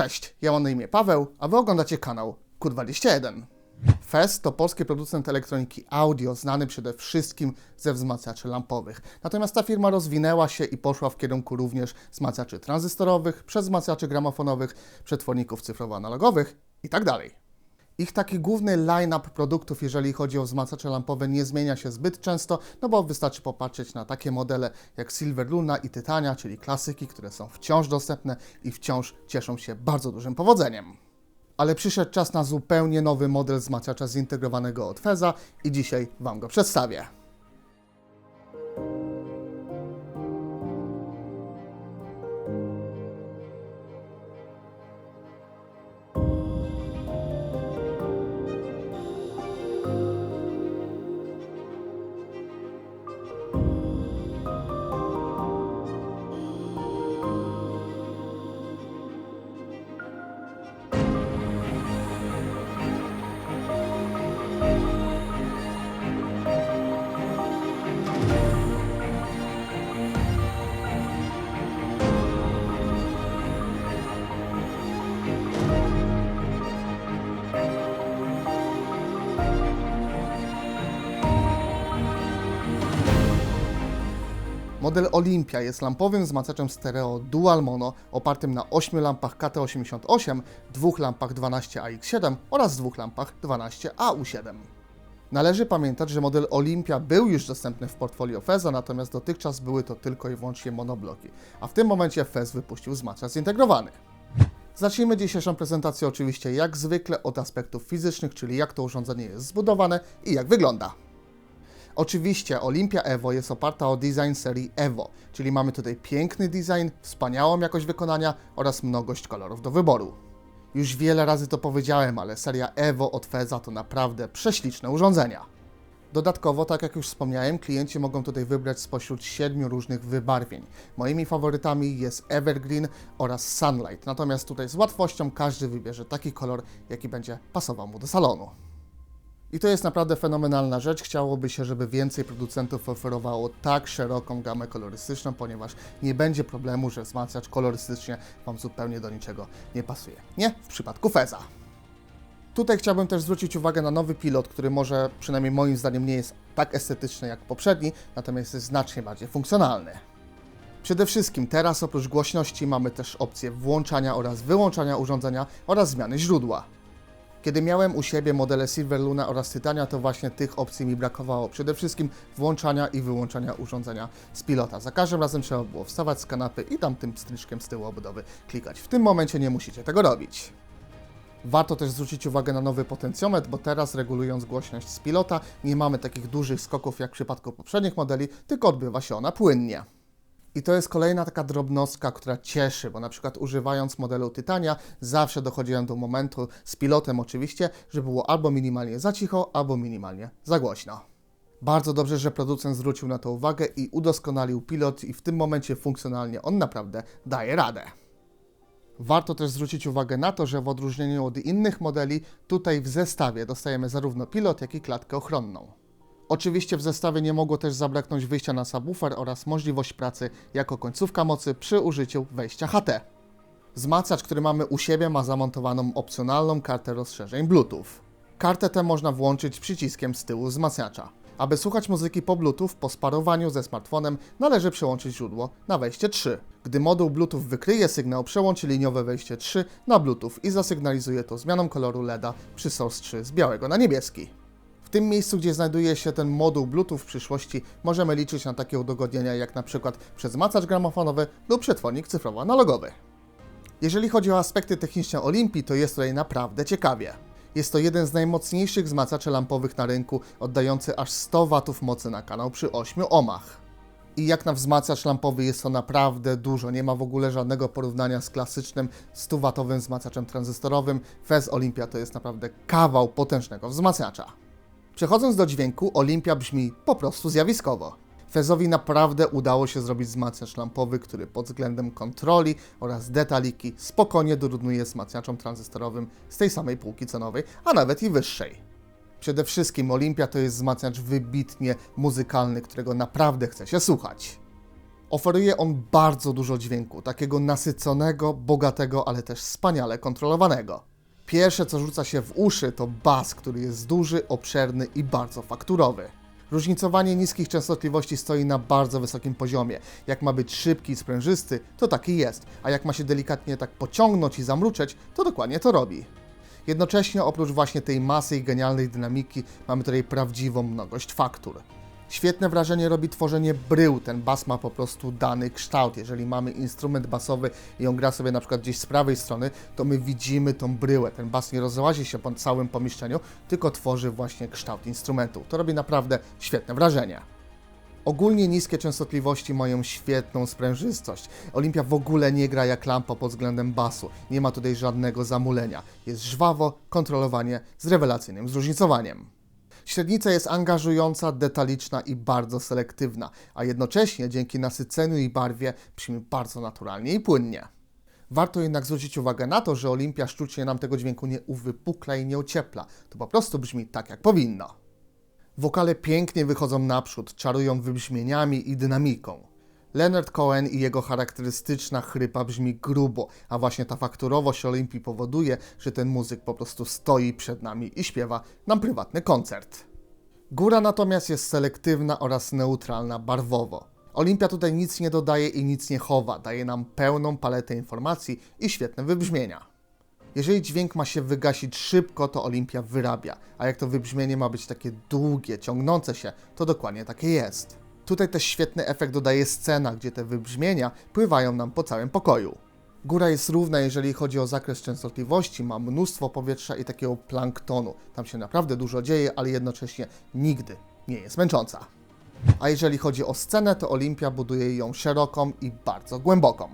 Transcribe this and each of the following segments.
Cześć, ja mam na imię Paweł, a wy oglądacie kanał Q21. Fest to polski producent elektroniki audio, znany przede wszystkim ze wzmacniaczy lampowych. Natomiast ta firma rozwinęła się i poszła w kierunku również wzmacniaczy tranzystorowych, przez wzmacniaczy gramofonowych, przetworników cyfrowo-analogowych itd. Ich taki główny line-up produktów, jeżeli chodzi o wzmacniacze lampowe, nie zmienia się zbyt często, no bo wystarczy popatrzeć na takie modele jak Silver Luna i Titania, czyli klasyki, które są wciąż dostępne i wciąż cieszą się bardzo dużym powodzeniem. Ale przyszedł czas na zupełnie nowy model wzmacniacza zintegrowanego od Feza i dzisiaj Wam go przedstawię. Model Olympia jest lampowym wzmacniaczem stereo Dual Mono opartym na 8 lampach KT88, dwóch lampach 12AX7 oraz dwóch lampach 12AU7. Należy pamiętać, że model Olympia był już dostępny w portfolio Feza, natomiast dotychczas były to tylko i wyłącznie monobloki, a w tym momencie Fez wypuścił wzmacniacz zintegrowany. Zacznijmy dzisiejszą prezentację oczywiście jak zwykle od aspektów fizycznych, czyli jak to urządzenie jest zbudowane i jak wygląda. Oczywiście Olympia Evo jest oparta o design serii Evo, czyli mamy tutaj piękny design, wspaniałą jakość wykonania oraz mnogość kolorów do wyboru. Już wiele razy to powiedziałem, ale seria Evo od Feza to naprawdę prześliczne urządzenia. Dodatkowo, tak jak już wspomniałem, klienci mogą tutaj wybrać spośród siedmiu różnych wybarwień. Moimi faworytami jest Evergreen oraz Sunlight, natomiast tutaj z łatwością każdy wybierze taki kolor, jaki będzie pasował mu do salonu. I to jest naprawdę fenomenalna rzecz. Chciałoby się, żeby więcej producentów oferowało tak szeroką gamę kolorystyczną, ponieważ nie będzie problemu, że wzmacniacz kolorystycznie Wam zupełnie do niczego nie pasuje. Nie w przypadku Feza. Tutaj chciałbym też zwrócić uwagę na nowy pilot, który może przynajmniej moim zdaniem nie jest tak estetyczny jak poprzedni, natomiast jest znacznie bardziej funkcjonalny. Przede wszystkim teraz oprócz głośności mamy też opcję włączania oraz wyłączania urządzenia oraz zmiany źródła. Kiedy miałem u siebie modele Silver Luna oraz Titania, to właśnie tych opcji mi brakowało. Przede wszystkim włączania i wyłączania urządzenia z pilota. Za każdym razem trzeba było wstawać z kanapy i tam tym stryczkiem z tyłu obudowy klikać. W tym momencie nie musicie tego robić. Warto też zwrócić uwagę na nowy potencjometr, bo teraz regulując głośność z pilota nie mamy takich dużych skoków jak w przypadku poprzednich modeli, tylko odbywa się ona płynnie. I to jest kolejna taka drobnostka, która cieszy, bo na przykład używając modelu Titania zawsze dochodziłem do momentu, z pilotem oczywiście, że było albo minimalnie za cicho, albo minimalnie za głośno. Bardzo dobrze, że producent zwrócił na to uwagę i udoskonalił pilot i w tym momencie funkcjonalnie on naprawdę daje radę. Warto też zwrócić uwagę na to, że w odróżnieniu od innych modeli, tutaj w zestawie dostajemy zarówno pilot, jak i klatkę ochronną. Oczywiście w zestawie nie mogło też zabraknąć wyjścia na subwoofer oraz możliwość pracy jako końcówka mocy przy użyciu wejścia HT. Wzmacniacz, który mamy u siebie ma zamontowaną opcjonalną kartę rozszerzeń Bluetooth. Kartę tę można włączyć przyciskiem z tyłu wzmacniacza. Aby słuchać muzyki po Bluetooth po sparowaniu ze smartfonem należy przełączyć źródło na wejście 3. Gdy moduł Bluetooth wykryje sygnał, przełączy liniowe wejście 3 na Bluetooth i zasygnalizuje to zmianą koloru LEDa przy Source 3 z białego na niebieski. W tym miejscu, gdzie znajduje się ten moduł Bluetooth w przyszłości, możemy liczyć na takie udogodnienia jak na przykład przezmacacz gramofonowy lub przetwornik cyfrowo-analogowy. Jeżeli chodzi o aspekty techniczne Olimpii, to jest tutaj naprawdę ciekawie. Jest to jeden z najmocniejszych wzmacniaczy lampowych na rynku, oddający aż 100 W mocy na kanał przy 8 ohmach. I jak na wzmacniacz lampowy jest to naprawdę dużo, nie ma w ogóle żadnego porównania z klasycznym 100-watowym wzmacniaczem tranzystorowym. Fez Olympia to jest naprawdę kawał potężnego wzmacniacza. Przechodząc do dźwięku, Olimpia brzmi po prostu zjawiskowo. Fezowi naprawdę udało się zrobić wzmacniacz lampowy, który pod względem kontroli oraz detaliki spokojnie dorównuje wzmacniaczom tranzystorowym z tej samej półki cenowej, a nawet i wyższej. Przede wszystkim Olimpia to jest wzmacniacz wybitnie muzykalny, którego naprawdę chce się słuchać. Oferuje on bardzo dużo dźwięku, takiego nasyconego, bogatego, ale też wspaniale kontrolowanego. Pierwsze, co rzuca się w uszy, to bas, który jest duży, obszerny i bardzo fakturowy. Różnicowanie niskich częstotliwości stoi na bardzo wysokim poziomie. Jak ma być szybki i sprężysty, to taki jest, a jak ma się delikatnie tak pociągnąć i zamruczeć, to dokładnie to robi. Jednocześnie oprócz właśnie tej masy i genialnej dynamiki mamy tutaj prawdziwą mnogość faktur. Świetne wrażenie robi tworzenie brył. Ten bas ma po prostu dany kształt. Jeżeli mamy instrument basowy i on gra sobie na przykład gdzieś z prawej strony, to my widzimy tą bryłę. Ten bas nie rozłazi się po całym pomieszczeniu, tylko tworzy właśnie kształt instrumentu. To robi naprawdę świetne wrażenie. Ogólnie niskie częstotliwości mają świetną sprężystość. Olimpia w ogóle nie gra jak lampa pod względem basu. Nie ma tutaj żadnego zamulenia. Jest żwawo, kontrolowanie z rewelacyjnym zróżnicowaniem. Średnica jest angażująca, detaliczna i bardzo selektywna, a jednocześnie dzięki nasyceniu i barwie brzmi bardzo naturalnie i płynnie. Warto jednak zwrócić uwagę na to, że Olimpia sztucznie nam tego dźwięku nie uwypukla i nie ociepla. To po prostu brzmi tak, jak powinno. Wokale pięknie wychodzą naprzód, czarują wybrzmieniami i dynamiką. Leonard Cohen i jego charakterystyczna chrypa brzmi grubo, a właśnie ta fakturowość Olimpii powoduje, że ten muzyk po prostu stoi przed nami i śpiewa nam prywatny koncert. Góra natomiast jest selektywna oraz neutralna barwowo. Olimpia tutaj nic nie dodaje i nic nie chowa, daje nam pełną paletę informacji i świetne wybrzmienia. Jeżeli dźwięk ma się wygasić szybko, to Olimpia wyrabia, a jak to wybrzmienie ma być takie długie, ciągnące się, to dokładnie takie jest. Tutaj też świetny efekt dodaje scena, gdzie te wybrzmienia pływają nam po całym pokoju. Góra jest równa, jeżeli chodzi o zakres częstotliwości, ma mnóstwo powietrza i takiego planktonu. Tam się naprawdę dużo dzieje, ale jednocześnie nigdy nie jest męcząca. A jeżeli chodzi o scenę, to Olimpia buduje ją szeroką i bardzo głęboką.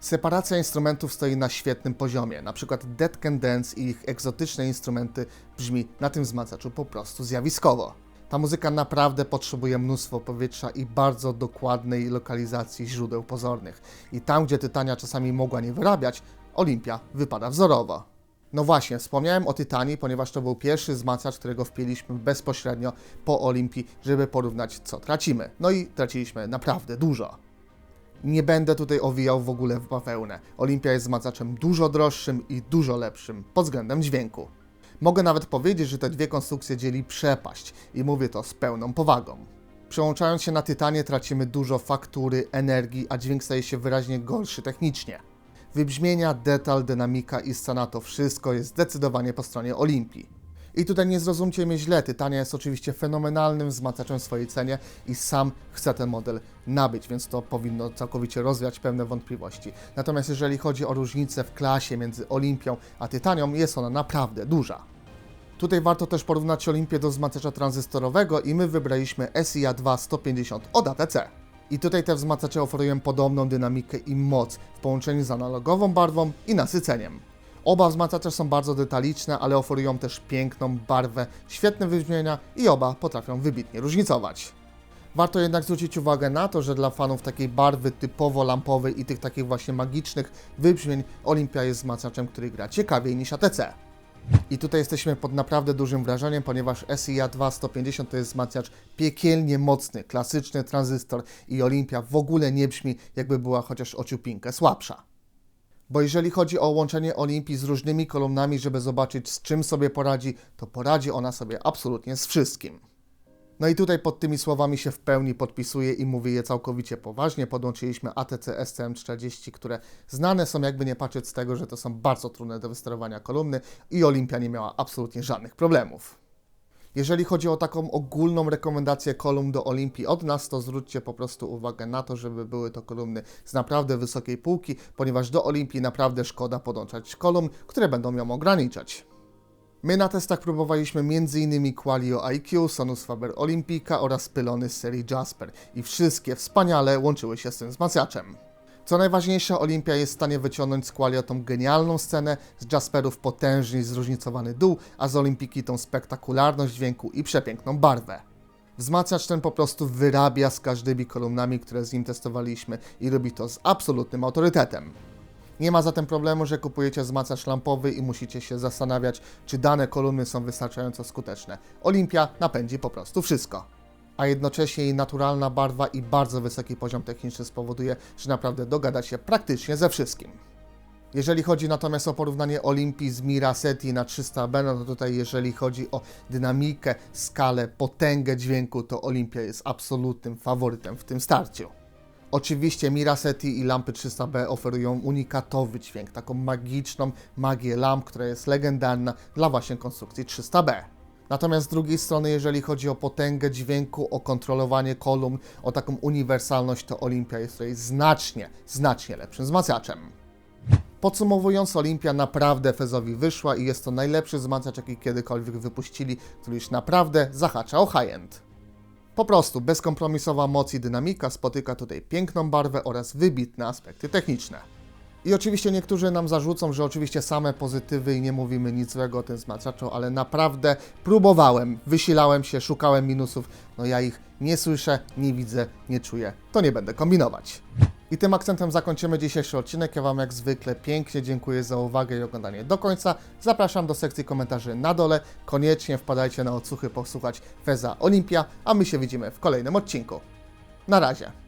Separacja instrumentów stoi na świetnym poziomie. Na przykład Dead Can Dance i ich egzotyczne instrumenty brzmi na tym wzmacniaczu po prostu zjawiskowo. Ta muzyka naprawdę potrzebuje mnóstwo powietrza i bardzo dokładnej lokalizacji źródeł pozornych. I tam, gdzie Tytania czasami mogła nie wyrabiać, Olimpia wypada wzorowo. No właśnie, wspomniałem o Tytanii, ponieważ to był pierwszy wzmacniacz, którego wpięliśmy bezpośrednio po Olimpii, żeby porównać, co tracimy. No i traciliśmy naprawdę dużo. Nie będę tutaj owijał w ogóle w bawełnę. Olimpia jest wzmacniaczem dużo droższym i dużo lepszym pod względem dźwięku. Mogę nawet powiedzieć, że te dwie konstrukcje dzieli przepaść i mówię to z pełną powagą. Przełączając się na Tytanie tracimy dużo faktury, energii, a dźwięk staje się wyraźnie gorszy technicznie. Wybrzmienia, detal, dynamika i scena to wszystko jest zdecydowanie po stronie Olimpii. I tutaj nie zrozumcie mnie źle, Tytania jest oczywiście fenomenalnym wzmacniaczem w swojej cenie i sam chcę ten model nabyć, więc to powinno całkowicie rozwiać pewne wątpliwości. Natomiast jeżeli chodzi o różnicę w klasie między Olimpią a Tytanią, jest ona naprawdę duża. Tutaj warto też porównać Olimpię do wzmacniacza tranzystorowego i my wybraliśmy SIA 2 150 od ATC. I tutaj te wzmacniacze oferują podobną dynamikę i moc w połączeniu z analogową barwą i nasyceniem. Oba wzmacniacze są bardzo detaliczne, ale oferują też piękną barwę, świetne wybrzmienia i oba potrafią wybitnie różnicować. Warto jednak zwrócić uwagę na to, że dla fanów takiej barwy typowo lampowej i tych takich właśnie magicznych wybrzmień Olympia jest wzmacniaczem, który gra ciekawiej niż ATC. I tutaj jesteśmy pod naprawdę dużym wrażeniem, ponieważ SIA 2150 to jest wzmacniacz piekielnie mocny, klasyczny tranzystor i Olympia w ogóle nie brzmi jakby była chociaż o ciupinkę słabsza. Bo jeżeli chodzi o łączenie Olimpii z różnymi kolumnami, żeby zobaczyć z czym sobie poradzi, to poradzi ona sobie absolutnie z wszystkim. No i tutaj pod tymi słowami się w pełni podpisuję i mówię je całkowicie poważnie. Podłączyliśmy ATC STM40, które znane są jakby nie patrzeć z tego, że to są bardzo trudne do wysterowania kolumny i Olimpia nie miała absolutnie żadnych problemów. Jeżeli chodzi o taką ogólną rekomendację kolumn do Olimpii od nas, to zwróćcie po prostu uwagę na to, żeby były to kolumny z naprawdę wysokiej półki, ponieważ do Olimpii naprawdę szkoda podłączać kolumn, które będą ją ograniczać. My na testach próbowaliśmy m.in. Qualio IQ, Sonus Faber Olympika oraz pylony z serii Jasper i wszystkie wspaniale łączyły się z tym wzmacniaczem. Co najważniejsze, Olimpia jest w stanie wyciągnąć z Qualio tą genialną scenę, z Jasperów potężny i zróżnicowany dół, a z Olimpiki tą spektakularność dźwięku i przepiękną barwę. Wzmacniacz ten po prostu wyrabia z każdymi kolumnami, które z nim testowaliśmy i robi to z absolutnym autorytetem. Nie ma zatem problemu, że kupujecie wzmacniacz lampowy i musicie się zastanawiać, czy dane kolumny są wystarczająco skuteczne. Olimpia napędzi po prostu wszystko. A jednocześnie jej naturalna barwa i bardzo wysoki poziom techniczny spowoduje, że naprawdę dogada się praktycznie ze wszystkim. Jeżeli chodzi natomiast o porównanie Olimpii z Miraseti na 300B, no to tutaj jeżeli chodzi o dynamikę, skalę, potęgę dźwięku, to Olimpia jest absolutnym faworytem w tym starciu. Oczywiście Miraseti i lampy 300B oferują unikatowy dźwięk, taką magiczną magię lamp, która jest legendarna dla właśnie konstrukcji 300B. Natomiast z drugiej strony, jeżeli chodzi o potęgę dźwięku, o kontrolowanie kolumn, o taką uniwersalność, to Olimpia jest tutaj znacznie, znacznie lepszym wzmacniaczem. Podsumowując, Olimpia naprawdę Fezowi wyszła i jest to najlepszy wzmacniacz, jaki kiedykolwiek wypuścili, który już naprawdę zahacza o high-end. Po prostu bezkompromisowa moc i dynamika spotyka tutaj piękną barwę oraz wybitne aspekty techniczne. I oczywiście niektórzy nam zarzucą, że oczywiście same pozytywy i nie mówimy nic złego o tym wzmacniaczu, ale naprawdę próbowałem, wysilałem się, szukałem minusów, no ja ich nie słyszę, nie widzę, nie czuję, to nie będę kombinować. I tym akcentem zakończymy dzisiejszy odcinek. Ja Wam jak zwykle pięknie dziękuję za uwagę i oglądanie do końca. Zapraszam do sekcji komentarzy na dole. Koniecznie wpadajcie na odsłuchy posłuchać Feza Olimpia, a my się widzimy w kolejnym odcinku. Na razie.